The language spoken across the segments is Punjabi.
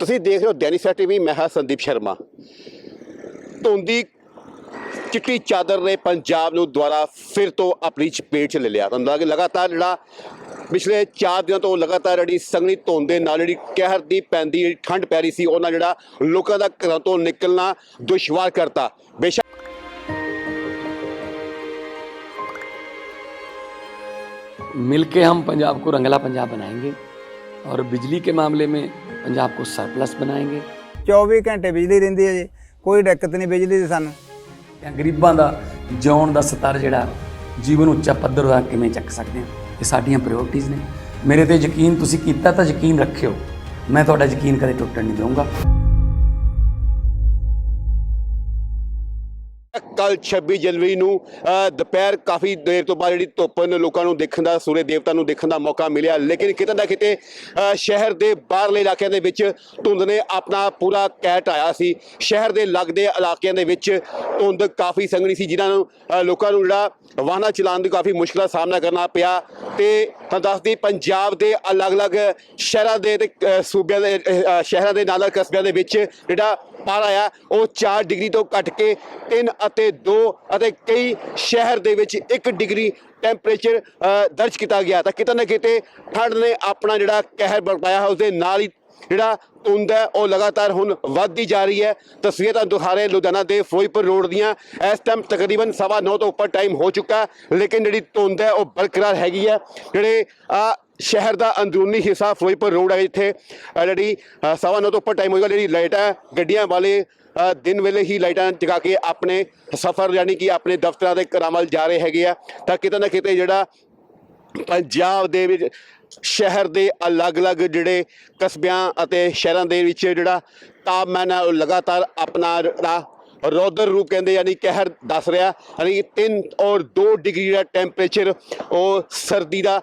ਤੁਸੀਂ ਦੇਖ ਰਹੇ ਹੋ ਦੈਨਿਕ ਟੀਵੀ ਮੈਂ ਹਾਂ ਸੰਦੀਪ ਸ਼ਰਮਾ ਧੁੰਦੀ ਚਿੱਟੀ ਚਾਦਰ ਨੇ ਪੰਜਾਬ ਨੂੰ ਦੁਆਰਾ ਫਿਰ ਤੋਂ ਆਪਣੀ ਚਪੇਟ 'ਚ ਲੈ ਲਿਆ ਤੁਹਾਨੂੰ ਲੱਗ ਲਗਾਤਾਰ ਜਿਹੜਾ ਪਿਛਲੇ 4 ਦਿਨਾਂ ਤੋਂ ਲਗਾਤਾਰ ਜਿਹੜੀ ਸੰਘਣੀ ਧੁੰਦ ਦੇ ਨਾਲ ਜਿਹੜੀ ਕਹਿਰ ਦੀ ਪੈਂਦੀ ਜਿਹੜੀ ਠੰਡ ਪੈ ਰਹੀ ਸੀ ਉਹਨਾਂ ਜਿਹੜਾ ਲੋਕਾਂ ਦਾ ਘਰਾਂ ਤੋਂ ਨਿਕਲਣਾ ਦੁਸ਼ਵਾਰ ਕਰਤਾ ਬੇਸ਼ੱਕ मिलके हम पंजाब को रंगला पंजाब बनाएंगे और बिजली के मामले में पंजाब को सरप्लस बनाएंगे 24 ਘੰਟੇ ਬਿਜਲੀ ਰਹਿੰਦੀ ਹੈ ਜੀ ਕੋਈ ਦਿੱਕਤ ਨਹੀਂ ਬਿਜਲੀ ਦੀ ਸਾਨੂੰ ਜਾਂ ਗਰੀਬਾਂ ਦਾ ਜਿਉਣ ਦਾ ਸਤਰ ਜਿਹੜਾ ਜੀਵਨ ਉੱਚਾ ਪੱਧਰ ਦਾ ਕਿਵੇਂ ਚੱਕ ਸਕਦੇ ਹਾਂ ਇਹ ਸਾਡੀਆਂ ਪ੍ਰਾਇੋਰਟੀਆਂ ਨੇ ਮੇਰੇ ਤੇ ਯਕੀਨ ਤੁਸੀਂ ਕੀਤਾ ਤਾਂ ਯਕੀਨ ਰੱਖਿਓ ਮੈਂ ਤੁਹਾਡਾ ਯਕੀਨ ਕਦੇ ਟੁੱਟਣ ਨਹੀਂ ਦਊਂਗਾ ਕੱਲ 26 ਜਨਵਰੀ ਨੂੰ ਦੁਪਹਿਰ ਕਾਫੀ ਦੇਰ ਤੋਂ ਬਾਅਦ ਜਿਹੜੀ ਧੁੱਪ ਨੇ ਲੋਕਾਂ ਨੂੰ ਦੇਖਣ ਦਾ ਸੂਰਜ ਦੇਵਤਾ ਨੂੰ ਦੇਖਣ ਦਾ ਮੌਕਾ ਮਿਲਿਆ। ਲੇਕਿਨ ਕਿਤੇ ਨਾ ਕਿਤੇ ਸ਼ਹਿਰ ਦੇ ਬਾਹਰਲੇ ਇਲਾਕਿਆਂ ਦੇ ਵਿੱਚ ਧੁੰਦ ਨੇ ਆਪਣਾ ਪੂਰਾ ਕਹਿ ਢਾਇਆ ਸੀ। ਸ਼ਹਿਰ ਦੇ ਲੱਗਦੇ ਇਲਾਕਿਆਂ ਦੇ ਵਿੱਚ ਧੁੰਦ ਕਾਫੀ ਸੰਘਣੀ ਸੀ, ਜਿਨ੍ਹਾਂ ਨੂੰ ਲੋਕਾਂ ਨੂੰ ਜਿਹੜਾ ਵਾਹਨਾਂ ਚਲਾਉਣ ਦੀ ਕਾਫੀ ਮੁਸ਼ਕਲਾਂ ਦਾ ਸਾਹਮਣਾ ਕਰਨਾ ਪਿਆ। ਤੇ ਤਾਂ ਦੱਸਦੀ ਪੰਜਾਬ ਦੇ ਅਲੱਗ-ਅਲੱਗ ਸ਼ਹਿਰਾਂ ਦੇ ਤੇ ਸੂਬਿਆਂ ਦੇ ਸ਼ਹਿਰਾਂ ਦੇ ਨਾਲ ਕਸਬਿਆਂ ਦੇ ਵਿੱਚ ਜਿਹੜਾ ਪਾਰਾ ਆ ਉਹ 4 ਡਿਗਰੀ ਤੋਂ ਘਟ ਕੇ 3 ਅਤੇ 2 ਅਤੇ ਕਈ ਸ਼ਹਿਰ ਦੇ ਵਿੱਚ 1 ਡਿਗਰੀ ਟੈਂਪਰੇਚਰ ਦਰਜ ਕੀਤਾ ਗਿਆ। ਤਾਂ ਕਿਤੇ ਨਾ ਕਿਤੇ ਠੰਡ ਨੇ ਆਪਣਾ ਜਿਹੜਾ ਕਹਿਰ ਬਰਪਾਇਆ ਹੈ ਉਸਦੇ ਨਾਲ ਹੀ ਜਿਹੜਾ ਧੁੰਦ ਹੈ, ਉਹ ਲਗਾਤਾਰ ਹੁਣ ਵੱਧਦੀ ਜਾ ਰਹੀ ਹੈ। ਤਸਵੀਰਾਂ ਤੁਹਾਨੂੰ ਦਿਖਾ ਰਹੇ ਲੁਧਿਆਣਾ ਦੇ ਫਿਰੋਜ਼ਪੁਰ ਰੋਡ ਦੀਆਂ। ਇਸ ਟਾਈਮ ਤਕਰੀਬਨ ਸਵਾ ਨੌ ਤੋਂ ਉੱਪਰ ਟਾਈਮ ਹੋ ਚੁੱਕਾ, ਲੇਕਿਨ ਜਿਹੜੀ ਧੁੰਦ ਹੈ, ਉਹ ਬਰਕਰਾਰ ਹੈਗੀ ਹੈ। ਜਿਹੜੇ ਆ ਸ਼ਹਿਰ ਦਾ ਅੰਦਰੂਨੀ ਹਿੱਸਾ ਫਿਰੋਜ਼ਪੁਰ ਰੋਡ ਹੈ ਇੱਥੇ। ਅ, ਜਿਹੜੀ ਸਵਾ ਨੌ ਤੋਂ ਉੱਪਰ ਟਾਈਮ ਹੋਏਗਾ ਜਿਹੜੀ ਲਾਈਟਾਂ ਗੱਡੀਆਂ ਵਾਲੇ ਦਿਨ ਵੇਲੇ ਹੀ ਲਾਈਟਾਂ ਜਗਾ ਕੇ ਆਪਣੇ ਸਫ਼ਰ ਯਾਨੀ ਕਿ ਆਪਣੇ ਦਫ਼ਤਰਾਂ ਦੇ ਘਰਾਂ ਵੱਲ ਜਾ ਰਹੇ ਹੈਗੇ ਆ। ਤਾਂ ਕਿਤੇ ਨਾ ਕਿਤੇ ਜਿਹੜਾ ਪੰਜਾਬ ਦੇ ਵਿੱਚ ਸ਼ਹਿਰ ਦੇ ਅਲੱਗ-ਅਲੱਗ ਜਿਹੜੇ ਕਸਬਿਆਂ ਅਤੇ ਸ਼ਹਿਰਾਂ ਦੇ ਵਿੱਚ ਜਿਹੜਾ ਤਾਪਮਾਨ ਹੈ ਉਹ ਲਗਾਤਾਰ ਆਪਣਾ ਜਿਹੜਾ ਰੌਦਰ ਰੂਪ ਕਹਿੰਦੇ ਯਾਨੀ ਕਹਿਰ ਦੱਸ ਰਿਹਾ, ਯਾਨੀ 3 ਔਰ 2 ਡਿਗਰੀ ਦਾ ਟੈਂਪਰੇਚਰ ਉਹ ਸਰਦੀ ਦਾ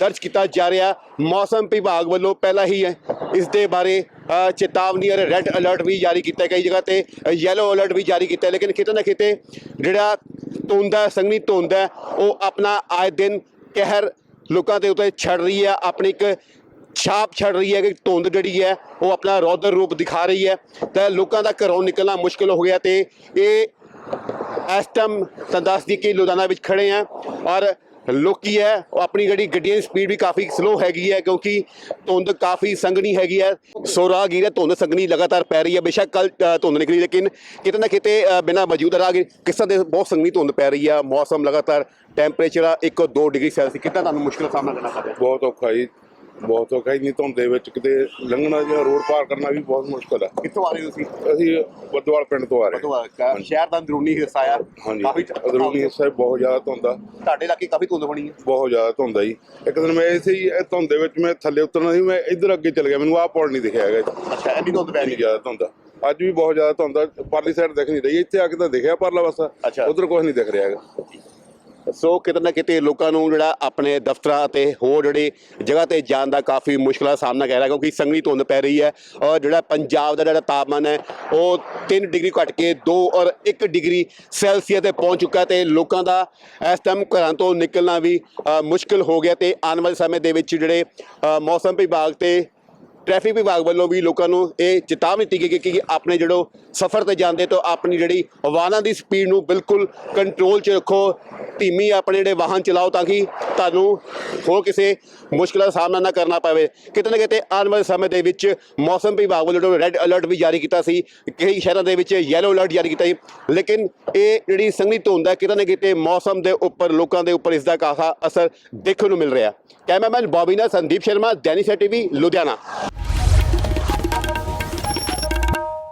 ਦਰਜ ਕੀਤਾ ਜਾ ਰਿਹਾ। ਮੌਸਮ ਵਿਭਾਗ ਵੱਲੋਂ ਪਹਿਲਾਂ ਹੀ ਇਸ ਦੇ ਬਾਰੇ ਚੇਤਾਵਨੀ ਔਰ ਰੈੱਡ ਅਲਰਟ ਵੀ ਜਾਰੀ ਕੀਤਾ ਕਈ ਜਗ੍ਹਾ ਤੇ ਯੈਲੋ ਅਲਰਟ ਵੀ ਜਾਰੀ ਕੀਤਾ, ਲੇਕਿਨ ਕਿਤੇ ਨਾ ਕਿਤੇ ਜਿਹੜਾ ਧੁੰਦ ਹੈ, ਸੰਘਣੀ ਧੁੰਦ ਹੈ, ਉਹ ਆਪਣਾ ਆਏ ਦਿਨ ਕਹਿਰ ਲੋਕਾਂ ਦੇ ਉੱਤੇ ਛੱਡ ਰਹੀ ਹੈ। ਆਪਣੀ ਇੱਕ ਛਾਪ ਛੱਡ ਰਹੀ ਹੈ ਕਿ ਧੁੰਦ ਜਿਹੜੀ ਹੈ ਉਹ ਆਪਣਾ ਰੌਦਰ ਰੂਪ ਦਿਖਾ ਰਹੀ ਹੈ। ਤਾਂ ਲੋਕਾਂ ਦਾ ਘਰੋਂ ਨਿਕਲਣਾ ਮੁਸ਼ਕਲ ਹੋ ਗਿਆ ਤੇ ਇਹ ਇਸ ਟਾਈਮ ਤਾਂ ਦੱਸਦੀ ਕਿ ਲੁਧਿਆਣਾ ਵਿੱਚ ਖੜੇ ਆ ਔਰ ਲੋਕੀ ਹੈ ਉਹ ਆਪਣੀ ਜਿਹੜੀ ਗੱਡੀਆਂ ਦੀ ਸਪੀਡ ਵੀ ਕਾਫੀ ਸਲੋ ਹੈਗੀ ਹੈ ਕਿਉਂਕਿ ਧੁੰਦ ਕਾਫੀ ਸੰਘਣੀ ਹੈਗੀ ਹੈ। ਸੋ ਰਾਹਗੀਰ ਹੈ ਧੁੰਦ ਸੰਘਣੀ ਲਗਾਤਾਰ ਪੈ ਰਹੀ ਹੈ ਬੇਸ਼ੱਕ ਕੱਲ ਧੁੰਦ ਨਿਕਲੀ ਲੇਕਿਨ ਕਿਤੇ ਨਾ ਕਿਤੇ ਅ, ਬਿਨਾਂ ਮੌਜੂਦ ਰਾਹਗੀਰ ਕਿਸਾਂ ਦੇ ਬਹੁਤ ਸੰਘਣੀ ਧੁੰਦ ਪੈ ਰਹੀ ਹੈ। ਮੌਸਮ ਲਗਾਤਾਰ ਟੈਂਪਰੇਚਰ 1 2 ਡਿਗਰੀ ਸੈਲਸੀਅਸ। ਕਿੰਨਾ ਤੁਹਾਨੂੰ ਮੁਸ਼ਕਲ ਦਾ ਸਾਹਮਣਾ ਕਰਨਾ ਪੈ ਰਿਹਾ? ਬਹੁਤ ਔਖਾ ਜੀ। ਬਹੁਤ ਔਖਾ ਜੀ ਧੁੰਦ ਦੇ ਵਿੱਚ ਕਿਤੇ ਲੰਘਣਾ ਜਾਂ ਰੋਡ ਪਾਰ ਕਰਨਾ ਵੀ ਬਹੁਤ ਮੁਸ਼ਕਲ ਹੈ ਕਿੱਥੋਂ ਆ ਰਹੇ ਹੋ ਤੁਸੀਂ? ਅਸੀਂ ਬੱਦਵਾਲ ਪਿੰਡ ਤੋਂ ਆ ਰਹੇ ਤੋਂ ਆ ਸ਼ਹਿਰ ਦਾ ਅੰਦਰੂਨੀ ਹਿੱਸਾ ਆ। ਹਾਂਜੀ। ਕਾਫੀ ਅਦਰੂਨੀ ਹਿੱਸਾ ਵੀ ਬਹੁਤ ਜ਼ਿਆਦਾ ਧੁੰਦ ਤੁਹਾਡੇ ਇਲਾਕੇ ਕਾਫੀ ਧੁੰਦ ਹੋਣੀ ਹੈ ਬਹੁਤ ਜ਼ਿਆਦਾ ਧੁੰਦ ਜੀ। ਇੱਕ ਦਿਨ ਮੈਂ ਇਸੇ ਹੀ ਇਹ ਧੁੰਦ ਵਿੱਚ ਮੈਂ ਥੱਲੇ ਉਤਰਨਾ ਸੀ ਮੈਂ ਇੱਧਰ ਅੱਗੇ ਚਲ ਗਿਆ। ਮੈਨੂੰ ਆਹ ਪੁਲ ਨਹੀਂ ਦਿਖਿਆ ਹੈਗਾ ਅੱਛਾ ਇੰਨੀ ਧੁੰਦ ਪੈ ਇੰਨੀ ਰਹੀ ਹੈ ਜ਼ਿਆਦਾ ਧੁੰਦ ਅੱਜ ਵੀ ਬਹੁਤ ਜ਼ਿਆਦਾ ਧੁੰਦ ਪਰਲੀ ਸਾਈਡ ਦਿਖ ਨਹੀਂ ਰਹੀ। ਇੱਥੇ ਆ ਕੇ ਤਾਂ ਦਿਖਿਆ ਪਰਲਾ ਅੱਛਾ। ਪਾਸਾ ਉਧਰ ਕੁਝ ਨਹੀਂ ਦਿਖ ਰਿਹਾ ਹੈਗਾ। ਸੋ ਕਿਤੇ ਨਾ ਕਿਤੇ ਲੋਕਾਂ ਨੂੰ ਜਿਹੜਾ ਆਪਣੇ ਦਫ਼ਤਰਾਂ ਅਤੇ ਹੋਰ ਜਿਹੜੇ ਜਗ੍ਹਾ ਤੇ ਜਾਣ ਦਾ ਕਾਫੀ ਮੁਸ਼ਕਲਾਂ ਦਾ ਸਾਹਮਣਾ ਕਰ ਰਿਹਾ ਕਿਉਂਕਿ ਸੰਘਣੀ ਧੁੰਦ ਪੈ ਰਹੀ ਹੈ ਔਰ ਜਿਹੜਾ ਪੰਜਾਬ ਦਾ ਜਿਹੜਾ ਤਾਪਮਾਨ ਹੈ ਉਹ 3 ਡਿਗਰੀ ਘਟ ਕੇ 2 ਔਰ 1 ਡਿਗਰੀ ਸੈਲਸੀਅਸ ਤੇ ਪਹੁੰਚ ਚੁੱਕਾ ਤੇ ਲੋਕਾਂ ਦਾ ਇਸ ਟਾਈਮ ਘਰਾਂ ਤੋਂ ਨਿਕਲਣਾ ਵੀ ਅ, ਮੁਸ਼ਕਲ ਹੋ ਗਿਆ ਤੇ ਆਉਣ ਵਾਲੇ ਸਮੇਂ ਦੇ ਵਿੱਚ ਜਿਹੜੇ ਮੌਸਮ ਵਿਭਾਗ ਤੇ ਟ੍ਰੈਫਿਕ ਵਿਭਾਗ ਵੱਲੋਂ ਵੀ ਲੋਕਾਂ ਨੂੰ ਇਹ ਚੇਤਾਵਨੀ ਦਿੱਤੀ ਗਈ ਕਿ ਆਪਣੇ ਜਿਹੜੋ ਸਫ਼ਰ ਤੇ ਜਾਂਦੇ ਤੋਂ ਆਪਣੀ ਜਿਹੜੀ ਵਾਹਨਾਂ ਦੀ ਸਪੀਡ ਨੂੰ ਬਿਲਕੁਲ ਕੰਟਰੋਲ 'ਚ ਰੱਖੋ, ਧੀਮੀ ਆਪਣੇ ਜਿਹੜੇ ਵਾਹਨ ਚਲਾਓ ਤਾਂ ਕਿ ਤੁਹਾਨੂੰ ਹੋਰ ਕਿਸੇ ਮੁਸ਼ਕਲਾਂ ਦਾ ਸਾਹਮਣਾ ਨਾ ਕਰਨਾ ਪਵੇ। ਕਿਤੇ ਨਾ ਕਿਤੇ ਆਉਣ ਵਾਲੇ ਸਮੇਂ ਦੇ ਵਿੱਚ ਮੌਸਮ ਵਿਭਾਗ ਵੱਲੋਂ ਰੈੱਡ ਅਲਰਟ ਵੀ ਜਾਰੀ ਕੀਤਾ ਸੀ, ਕਈ ਸ਼ਹਿਰਾਂ ਦੇ ਵਿੱਚ ਯੈਲੋ ਅਲਰਟ ਜਾਰੀ ਕੀਤਾ ਸੀ। ਲੇਕਿਨ ਇਹ ਜਿਹੜੀ ਸੰਘਣੀ ਧੁੰਦ ਹੈ, ਕਿਤੇ ਨਾ ਕਿਤੇ ਮੌਸਮ ਦੇ ਉੱਪਰ, ਲੋਕਾਂ ਦੇ ਉੱਪਰ ਇਸ ਦਾ ਕਾਫਾ ਅਸਰ ਦੇਖਣ ਨੂੰ ਮਿਲ ਰਿਹਾ। ਕੈਮਰਾਮੈਨ ਬੌਬੀ ਨਾਲ ਸੰਦੀਪ ਸ਼ਰਮਾ ਦੈਨਿਕ ਟੀਵੀ, ਲੁਧਿਆਣਾ।